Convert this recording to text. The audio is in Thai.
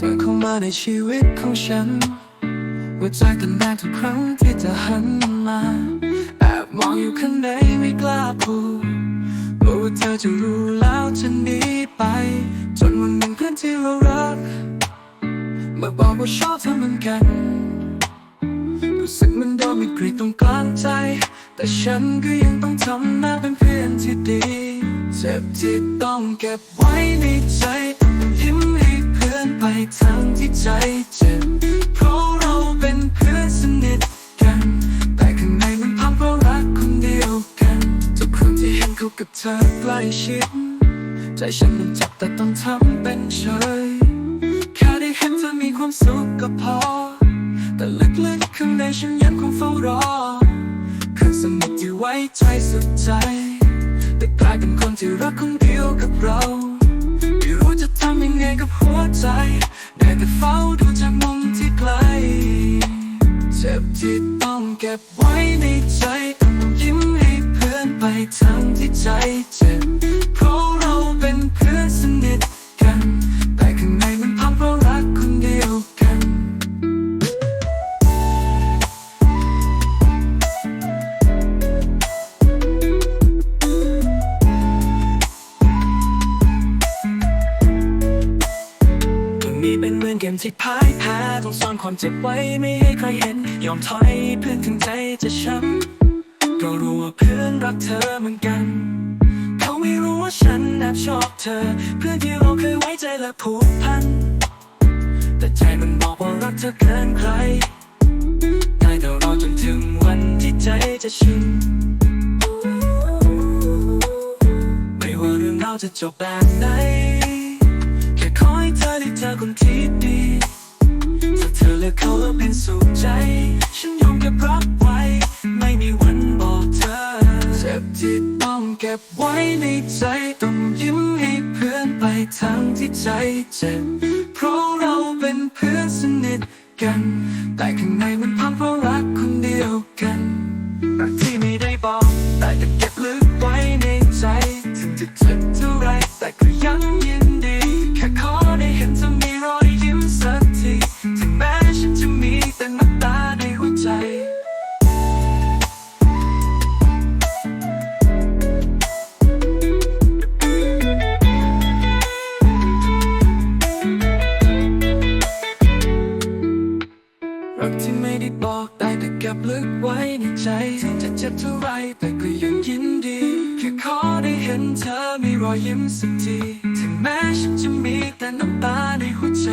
ธอเข้ามาในชีวิตของฉันหัวใจเต้นแรงทุกครั้งที่เธอหันมาแอบมองอยู่ข้างในไม่กล้าพูดกลัวว่าเธอจะรู้แล้วจะหนีไป จนวันหนึ่งเพื่อนที่เรารักมาบอกว่าชอบเธอเหมือนกันรู้สึกมันโดนมีกรีดตรงกลางใจ แต่ฉันก็ยังต้องทำหน้าเป็นเพื่อนที่ดี เจ็บที่ต้องเก็บไว้ในใจยิ้ม ไปทั้งที่ใจเจ็บเพราะเราเป็นเพื่อนสนิทกัน แต่ข้างในมันพังเพราะรักคนเดียวกัน ทุกครั้งที่เห็นเขากับเธอใกล้ชิด ใจฉันมันจับแต่ต้องทำเป็นเฉย แค่ได้เห็นเธอมีความสุขก็พอ แต่ลึกๆข้างในฉันยังคงเฝ้ารอเพื่อนสนิทที่ไว้ใจสุดใจ แต่กลายเป็นคนที่รักคนเดียวกับเราำยังไงกับหัวใจ ได้แต่เฝ้าดูจากมุมที่ไกล เจ็บที่ต้องเก็บไว้ในใจต้องยิ้มให้เพื่อนไปทั้งที่ใจเจ็บเพราะ มือนเกมที่พ่ายแพ้ต้องซ่อนความเจ็บไว้ไม่ให้ใครเห็น ยอมถอยเพื่อถึงใจจะช้ำก็รู้ว่าเพื่อนรักเธอเหมือนกัน เขาไม่รู้ว่าฉันแอบชอบเธอ เพื่อนที่เราเคยไว้ใจและผูกพัน แต่ใจมันบอกว่ารักเธอเกินใครได้แต่รอจนถึงวันที่ใจจะชินไม่ว่าเรื่องเราจะจบแบบไหนแค่ขอให้เธอได้เจอคนที่ เป็นสุขใจ ฉันยอมเก็บรักไว้ ไม่มีวันบอกเธอ เจ็บที่ต้องเก็บไว้ในใจต้องยิ้มให้เพื่อนไปทางที่ใจเจ็บ เพราะเราเป็นเพื่อนสนิทกัน แต่ข้างในมันพังเพราะรักคนเดียวกัน ได้แต่เก็บลึกไว้ในใจจะเจ็บเท่าไรแต่ก็ยังยินดีแค่ขอได้เห็นเธอมีรอยยิ้มสักที ถึงแม้ฉันจะมีแต่น้ำตาในหัวใจ